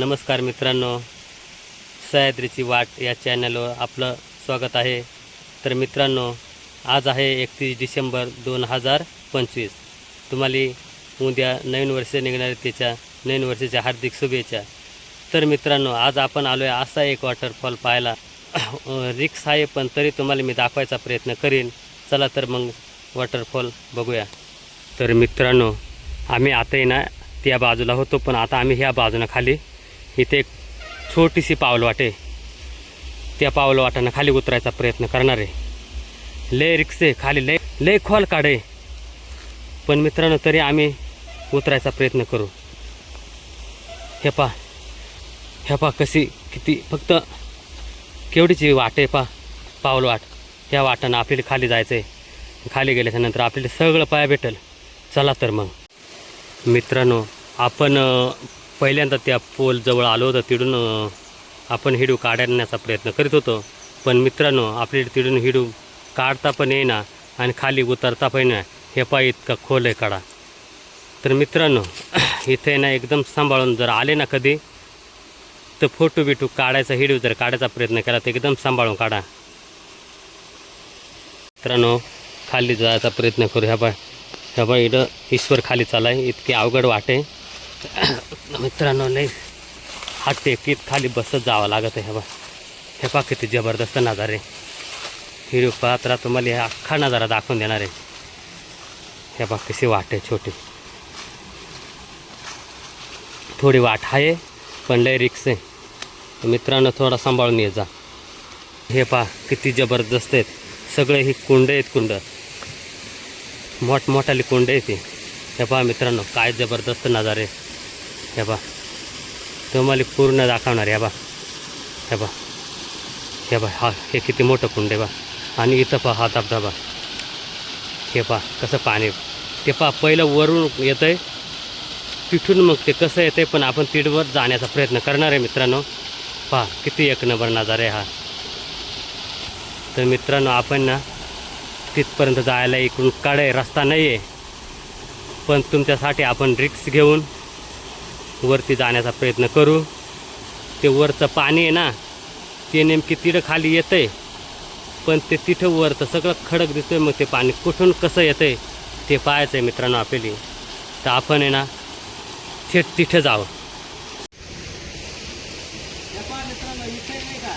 नमस्कार मित्रांनो सह्याद्रीची वाट या चॅनलवर आपलं स्वागत आहे. तर मित्रांनो आज आहे एकतीस डिसेंबर दोन हजार पंचवीस. तुम्हाला उद्या नवीन वर्ष निघणार त्याच्या नवीन वर्षाच्या हार्दिक शुभेच्छा. तर मित्रांनो आज आपण आलो आहे असा एक वॉटरफॉल पाहायला. रिक्स आहे पण तरी तुम्हाला मी दाखवायचा प्रयत्न करीन. चला तर मग वॉटरफॉल बघूया. तर मित्रांनो आम्ही आता ना त्या बाजूला होतो पण आता आम्ही ह्या बाजूनं खाली इथे एक छोटीशी पावल वाटे. त्या पावल वाटानं खाली उतरायचा प्रयत्न करणार. आहे लय रिक्से खाली लय लय खोल काढे. पण मित्रांनो तरी आम्ही उतरायचा प्रयत्न करू. हे पा हे पा कशी किती फक्त केवढीची वाट आहे पा पावल वाट. ह्या वाटानं आपल्याला खाली जायचं आहे खाली गेल्याच्यानंतर आपल्याला सगळं पाया भेटेल. चला तर मग. मित्रांनो आपण पहिल्यांदा त्या पोलजवळ आलो होतो तिडून आपण हिडू काढण्याचा प्रयत्न करीत होतो. पण मित्रांनो आपली तिडून हिडू काढता पण येईना आणि खाली उतरता पण येणार हे पाय इतका खोल आहे काढा. तर मित्रांनो इथे ना एकदम सांभाळून जर आले ना कधी तर फोटो बिटू काढायचा हिडू जर काढायचा प्रयत्न केला तर एकदम सांभाळून काढा. मित्रांनो खाली जायचा प्रयत्न करू. ह्या बाय ह्या बाय इथं ईश्वर खाली चालाय. इतकी अवघड वाटे मित्रांनो लई हा टेकीत खाली बसत जावं लागत आहे. ह्या बा हे पा किती जबरदस्त नजारे. हिरो पात्रा तुम्हाला हे अख्खा नजारा दाखवून देणार आहे. हे बा कशी वाट आहे छोटी. थोडी वाट आहे पण लय रिक्स आहे. तर मित्रांनो थोडा सांभाळून ये जा. हे पा किती जबरदस्त आहेत. सगळे ही कुंड आहेत कुंड. मोठमोठाली कुंड आहे ती हे पहा मित्रांनो काय जबरदस्त नजारे. हे बा. तुम्हाला पूर्ण दाखवणार या बा. हे बा. हे बा हा हे किती मोठं कुंड आहे बा. आणि इथं पहा हा धबधबा. हे पहा कसं पाणी ते पहा पहिलं वरून येतं आहे तिथून मग ते कसं येतं आहे पण आपण तिथवर जाण्याचा प्रयत्न करणार आहे मित्रांनो. पहा किती एक नंबर नजारा आहे हा. तर मित्रांनो आपण ना तिथपर्यंत जायला इकडून काढे रस्ता नाही आहे पण तुमच्यासाठी आपण रिक्स घेऊन वरती जाण्याचा प्रयत्न करू. ते वरचं पाणी आहे ना ते नेमकी तिथं खाली येतं आहे पण ते तिथं वरचं सगळं खडक दिसतंय मग ते पाणी कुठून कसं येतं आहे ते पाहायचं आहे मित्रांनो आपल्याला. तर आपण आहे ना थेट तिथं जावं. मित्रांनो इथे नाही का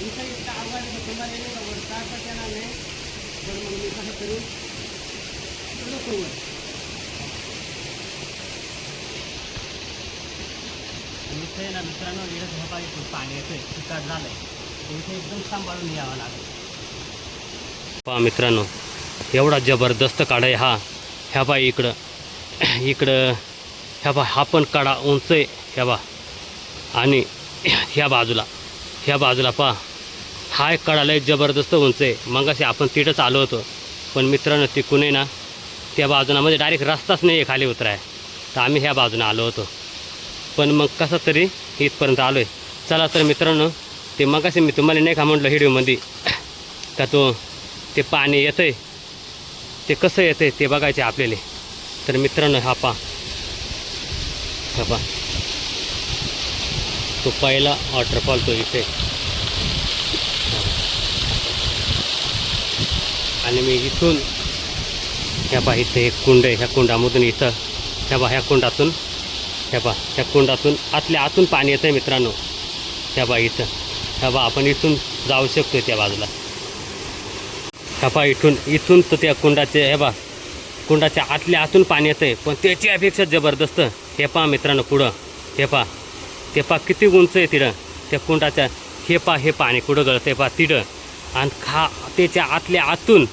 इथं इतका आवाज तुम्हाला नाही का वर काय येणार नाही पण मग मी कसं करू नको वर इथे ना मित्रांनो इथं झोपा इथून पाणी येतंय चिकाट झालंय. इथे एकदम सांभाळून यावं लागेल. पहा मित्रांनो एवढा जबरदस्त काढा आहे हा. ह्या बा इकडं. इकडं ह्या बा हा पण काढा उंच आहे ह्या बा आणि ह्या बाजूला ह्या बाजूला पहा. हा एक कडाला एक जबरदस्त उंच आहे. मग असे आपण तिथंच आलो होतो. पण मित्रांनो तिकून आहे ना त्या बाजूला म्हणजे डायरेक्ट रस्ताच नाही आहे खाली उतराय. तर आम्ही ह्या बाजूनं आलो होतो. पण मग कसं तरी इथपर्यंत आलो आहे चला तर मित्रांनो ते मग मी तुम्हाला नाही का म्हटलं हिडिओमध्ये का तो ते पाणी येतं आहे ते कसं येतं आहे ते बघायचे आपल्याला. तर मित्रांनो हा पा हा पा. तो पहिला वॉटरफॉल तो इथे. आणि मी इथून ह्या बा इथे एक कुंड आहे ह्या कुंडामधून इथं ह्या बा ह्या कुंडातून ह्या बा ह्या कुंडातून आतल्या आतून पाणी येतं आहे मित्रांनो. ह्या बा इथं. ह्या बा आपण इथून जाऊ शकतो त्या बाजूला. ह्या बा इथून इथून तर त्या कुंडाचे हे बा कुंडाच्या आतल्या आतून पाणी येतं आहे पण त्याची अपेक्षा जबरदस्त. हे पहा मित्रांनो पुढं. हे पहा. ते पा किती उंच आहे तिथं. त्या कुंडाच्या हे पा हे पाणी कुठं गळतं आहे पा तिथं. आणि खा त्याच्या आतल्या आतून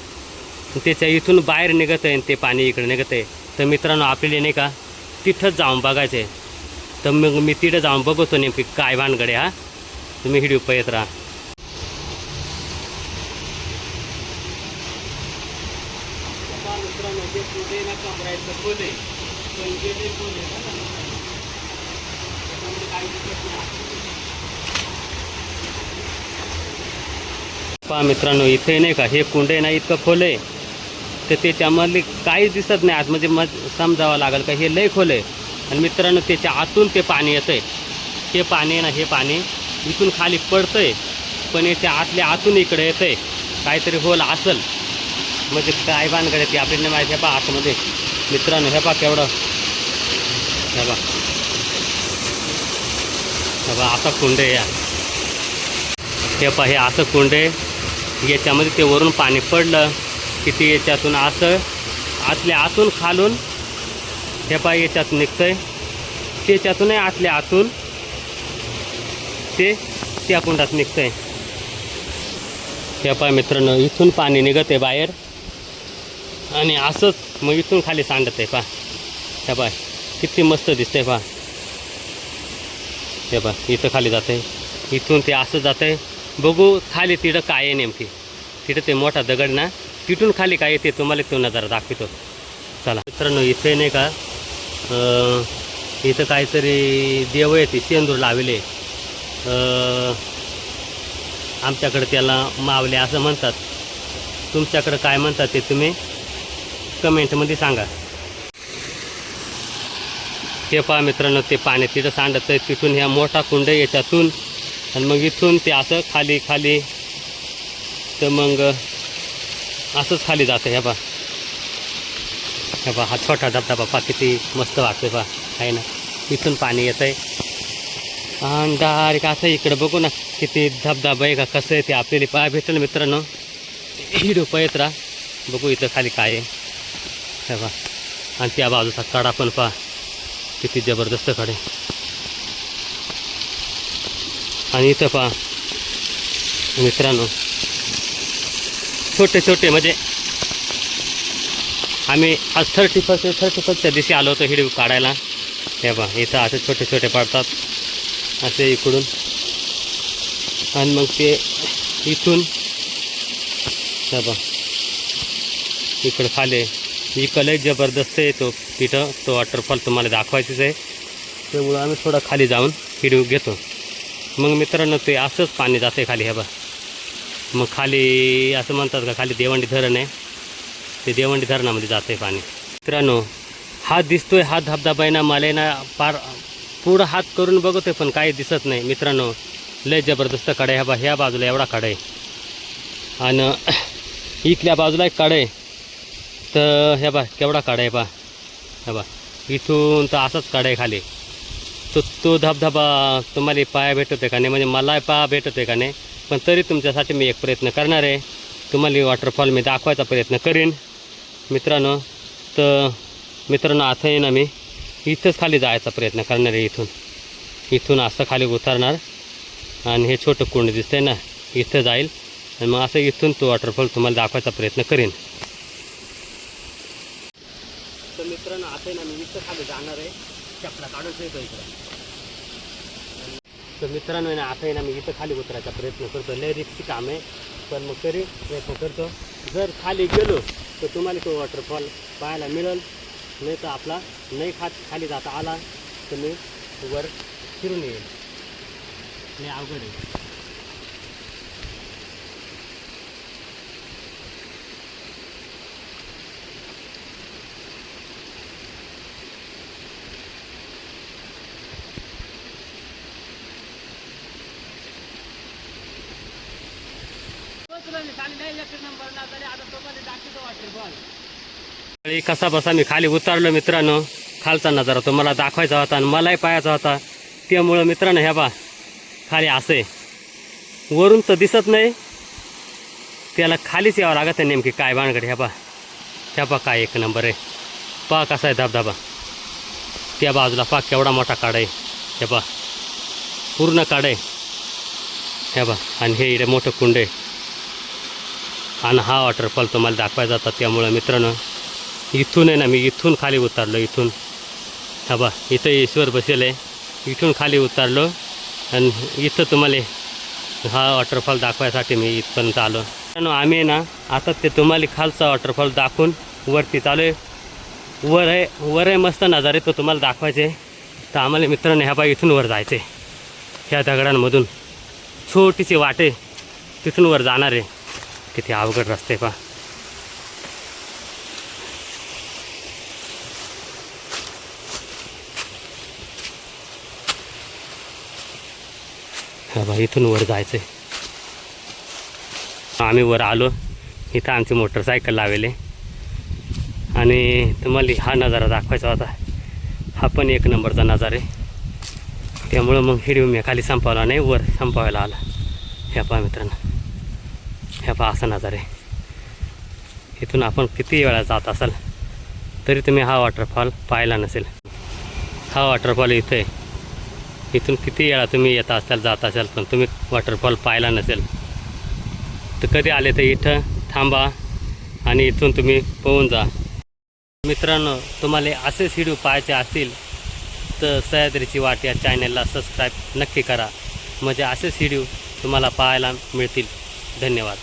त्याच्या इथून बाहेर निघत आहे आणि ते पाणी इकडे निघत आहे तर मित्रांनो आपल्याला नाही का तिथंच जाऊन बघायचं आहे तर मग मी तिथं जाऊन बघतो नेमकी काय भानगडे हा. तुम्ही व्हिडिओ पाहत राहा. पहा मित्रांनो इथे नाही का हे कुंड आहे ना इतकं खोल आहे. तर त्याच्यामधले काहीच दिसत नाही. आत म्हणजे मग समजावं लागेल का? हे लय खोल आहे. आणि मित्रांनो त्याच्या आतून ते पाणी येतं आहे हे पाणी आहे ना हे पाणी इथून खाली पडतं आहे पण याच्या आतल्या आतून इकडे आहे काहीतरी होल असल. म्हणजे काय बांधकडे ते आपल्याला नाही माहिती. आहे पा आतमध्ये. मित्रांनो हे पा केवढं. हे बा हे बा असं कुंड आहे या. हे पा हे असं कुंड आहे. याच्यामध्ये ते वरून पाणी पडलं. किती याच्यातून असं आतल्या आतून खालून हे पाय याच्यात निघतंय. त्याच्यातूनही आतल्या आतून ते त्या कुंडात निघतंय. हे पाय मित्रांनो इथून पाणी निघत आहे बाहेर. आणि असंच मग इथून खाली सांडत आहे पा हे पाय किती मस्त दिसतंय पा हे पा इथं खाली जाते इथून ते असं जातं आहे बघू खाली तिथं काय आहे नेमकी. तिथं ते मोठा दगड ना तिथून खाली काय येते तुम्हाला तो नजारा दाखवतो. चला. मित्रांनो इथे नाही का इथं काहीतरी देव येते सेंदूर लावले आमच्याकडे त्याला मावले असं म्हणतात. तुमच्याकडं काय म्हणतात ते तुम्ही कमेंटमध्ये सांगा. ते पहा मित्रांनो ते पाणी तिथं सांडत आहे तिथून ह्या मोठा कुंड याच्यातून. आणि मग इथून ते असं खाली खाली. तर मग असंच खाली जातं हे पा हे बा हा छोटा धबधबा पहा किती मस्त वाटतोय बा आहे ना? इथून पाणी येतं आहे आणि डायरेक्ट असं इकडं बघू ना किती धबधबा आहे का कसं आहे ते आपल्याला पाय भेटेल मित्रांनो हिरो येत राहा बघू इथं खाली काय आहे. हे बा आणि त्या बाजूचा कडा पण पहा किती जबरदस्त कडे. आणि इथं पहा मित्रांनो छोटे छोटे म्हणजे आम्ही आज थर्टी फर्स्ट थर्टी फर्स्टच्या दिवशी आलो होतो हिडीव काढायला. हे बा इथं असे छोटे छोटे पडतात. असे इकडून. आणि मग ते इथून. हे बा इकडं खाले इकडे जबरदस्त येतो तिथं तो वॉटरफॉल तुम्हाला दाखवायचंच आहे. त्यामुळं आम्ही थोडं खाली जाऊन व्हिडिओ घेतो. मग मित्रांनो ते असंच पाणी जाते खाली हे बा मग खाली असं म्हणतात का खाली देवंडी धरण आहे. ते देवंडी धरणामध्ये जात आहे पाणी. मित्रांनो हा दिसतोय हा धबधबा आहे ना मला ना पार पुढं हात करून बघतोय पण काही दिसत नाही. मित्रांनो लय जबरदस्त कडे ह्या बा ह्या बाजूला एवढा कडा आहे आणि इथल्या बाजूला एक कडा आहे तर ह्या बा केवढा काढा आहे बा. ह्या बा इथून तर असाच काढा आहे खाली. तो तो धबधबा तुम्हाला पाया भेटत आहे का नाही? म्हणजे मला पाया भेटत आहे का नाही? पण तरी तुमच्यासाठी मी एक प्रयत्न करणार आहे. तुम्हाला वॉटरफॉल मी दाखवायचा प्रयत्न करीन. मित्रांनो तर मित्रांनो आता आहे ना मी इथंच खाली जायचा प्रयत्न करणार आहे इथून. इथून असं खाली उतरणार आणि हे छोटं कुंड दिसतंय ना इथं जाईल. आणि मग असं इथून तो वॉटरफॉल तुम्हाला दाखवायचा प्रयत्न करीन. तर मित्रांनो आता ना मी इथं खाली जाणार आहे. चपला काढून येतो इकडं. तर मित्रांनो आहे ना आता आहे ना मी इथं खाली उतरायचा प्रयत्न करतो. लय रिक्सची काम आहे. पण मग तरी प्रयत्न करतो. जर खाली गेलो तर तुम्हाला तो वॉटरफॉल पाहायला मिळेल. नाही तर आपला नाही खात खाली जाता आला तर मी वर फिरून येईल. नाही अवघड आहे. कसा बसा मी खाली उतरलो मित्रांनो खालचा नजारा तुम्हाला दाखवायचा होता आणि मलाही पाहायचा होता. त्यामुळं मित्रांनो ह्या बा खाली असे. वरून तर दिसत नाही. त्याला खालीच यावं लागत आहे नेमकी काय बाणगड ह्या बा. ह्या बा काय एक नंबर आहे. पहा कसा आहे धबधबा. त्या बाजूला पा केवढा मोठा काढ आहे. हे बा पूर्ण काढ आहे. हे बा आणि हे इकडे मोठं कुंड आहे. आणि हा वॉटरफॉल तुम्हाला दाखवायचा होता त्यामुळं मित्रांनो इथून आहे ना मी इथून खाली उतरलो इथून. हा बा इथं ईश्वर बसेल आहे. इथून खाली उतरलो आणि इथं तुम्हाला हा वॉटरफॉल दाखवायसाठी मी इथपर्यंत आलो. आम्ही आहे ना आता ते तुम्हाला खालचा वॉटरफॉल दाखवून वरती चालू आहे. वर आहे वर आहे मस्त नजारे तो तुम्हाला दाखवायचे तर आम्हाला मित्रांनो ह्या बा इथून वर जायचे ह्या दगडांमधून. छोटीशी वाटे तिथून वर जाणार आहे. किती अवघड रस्ते पा हा बा इथून वर जायचं आहे आम्ही वर आलो. इथं आमची मोटरसायकल लावेले. आणि तुम्हाला हा नजारा दाखवायचा होता. हा पण एक नंबरचा नजारा आहे. त्यामुळं मग हिडिओ मी खाली संपवला नाही वर संपवायला आला. ह्या पहा मित्रांनो. ह्या पहा असा नजारे आहे. इथून आपण किती वेळा जात असाल तरी तुम्ही हा वॉटरफॉल पाहिला नसेल. हा वॉटरफॉल इथं आहे. इथून किती वेळा तुम्ही येत असाल जात असाल पण तुम्ही वॉटरफॉल पाहिला नसेल. तर कधी आले तर इथं थांबा आणि इथून तुम्ही पोहून जा. मित्रांनो तुम्हाला असेच व्हिडिओ पाहायचे असतील तर सह्याद्रीची वाट या चॅनलला सबस्क्राईब नक्की करा. म्हणजे असेच व्हिडिओ तुम्हाला पाहायला मिळतील. धन्यवाद.